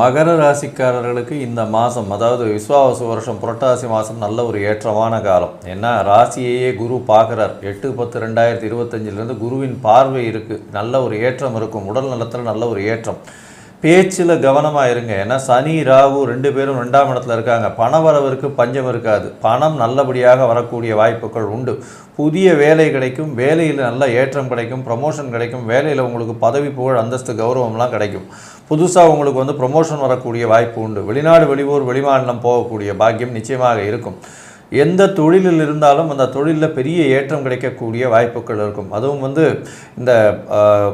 மகர ராசிக்காரர்களுக்கு இந்த மாதம் அதாவது விஸ்வாச வருஷம் புரட்டாசி மாதம் நல்ல ஒரு ஏற்றமான காலம். ஏன்னா ராசியையே குரு பார்க்குறார். எட்டு பத்து ரெண்டாயிரத்தி இருபத்தஞ்சிலேருந்து குருவின் பார்வை இருக்குது நல்ல ஒரு ஏற்றம் இருக்கும். உடல் நலத்தில் நல்ல ஒரு ஏற்றம். பேச்சில் கவனமாக இருங்க. ஏன்னா சனி ராகு ரெண்டு பேரும் ரெண்டாம் இடத்துல இருக்காங்க. பணவரவிற்கு பஞ்சம் இருக்காது. பணம் நல்லபடியாக வரக்கூடிய வாய்ப்புகள் உண்டு. புதிய வேலை கிடைக்கும். வேலையில் நல்ல ஏற்றம் கிடைக்கும். ப்ரமோஷன் கிடைக்கும். வேலையில் உங்களுக்கு பதவி புகழ் அந்தஸ்து கௌரவம்லாம் கிடைக்கும். புதுசாக உங்களுக்கு வந்து ப்ரமோஷன் வரக்கூடிய வாய்ப்பு உண்டு. வெளிநாடு வெளியூர் வெளிமாநிலம் போகக்கூடிய பாக்கியம் நிச்சயமாக இருக்கும். எந்த தொழிலில் இருந்தாலும் அந்த தொழிலில் பெரிய ஏற்றம் கிடைக்கக்கூடிய வாய்ப்புகள் இருக்கும். அதுவும் வந்து இந்த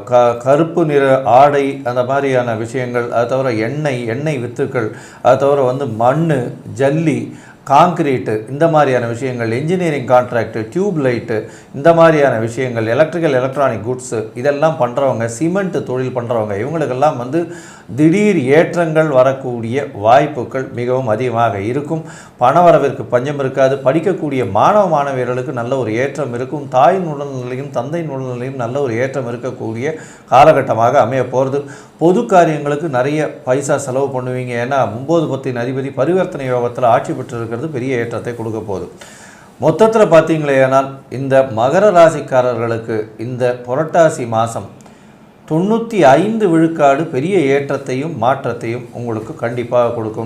க கருப்பு நிற ஆடை அந்த மாதிரியான விஷயங்கள் அது தவிர எண்ணெய் எண்ணெய் வித்துக்கள் அது தவிர வந்து மண் ஜல்லி காங்கிரீட்டு இந்த மாதிரியான விஷயங்கள் இன்ஜினியரிங் கான்ட்ராக்டு டியூப் லைட்டு இந்த மாதிரியான விஷயங்கள் எலக்ட்ரிக்கல் எலக்ட்ரானிக் குட்ஸு இதெல்லாம் பண்ணுறவங்க சிமெண்ட் தொழில் பண்ணுறவங்க இவங்களுக்கெல்லாம் வந்து திடீர் ஏற்றங்கள் வரக்கூடிய வாய்ப்புகள் மிகவும் அதிகமாக இருக்கும். பணவரவிற்கு பஞ்சம் இருக்காது. படிக்கக்கூடிய மாணவ மாணவியர்களுக்கு நல்ல ஒரு ஏற்றம் இருக்கும். தாயின் உடல்நிலையும் தந்தையின் உடல்நிலையும் நல்ல ஒரு ஏற்றம் இருக்கக்கூடிய காலகட்டமாக அமைய போகிறது பொது காரியங்களுக்கு நிறைய பைசா செலவு பண்ணுவீங்க. ஏன்னா ஒம்பது பத்தின் அதிபதி பரிவர்த்தனை யோகத்தில் ஆட்சி இருக்கிறது பெரிய ஏற்றத்தை கொடுக்க போகுது. மொத்தத்தில் பார்த்தீங்களேனால் இந்த மகர ராசிக்காரர்களுக்கு இந்த புரட்டாசி மாதம் தொண்ணூற்றி ஐந்து விழுக்காடு பெரிய ஏற்றத்தையும் மாற்றத்தையும் உங்களுக்கு கண்டிப்பாக கொடுக்கும்.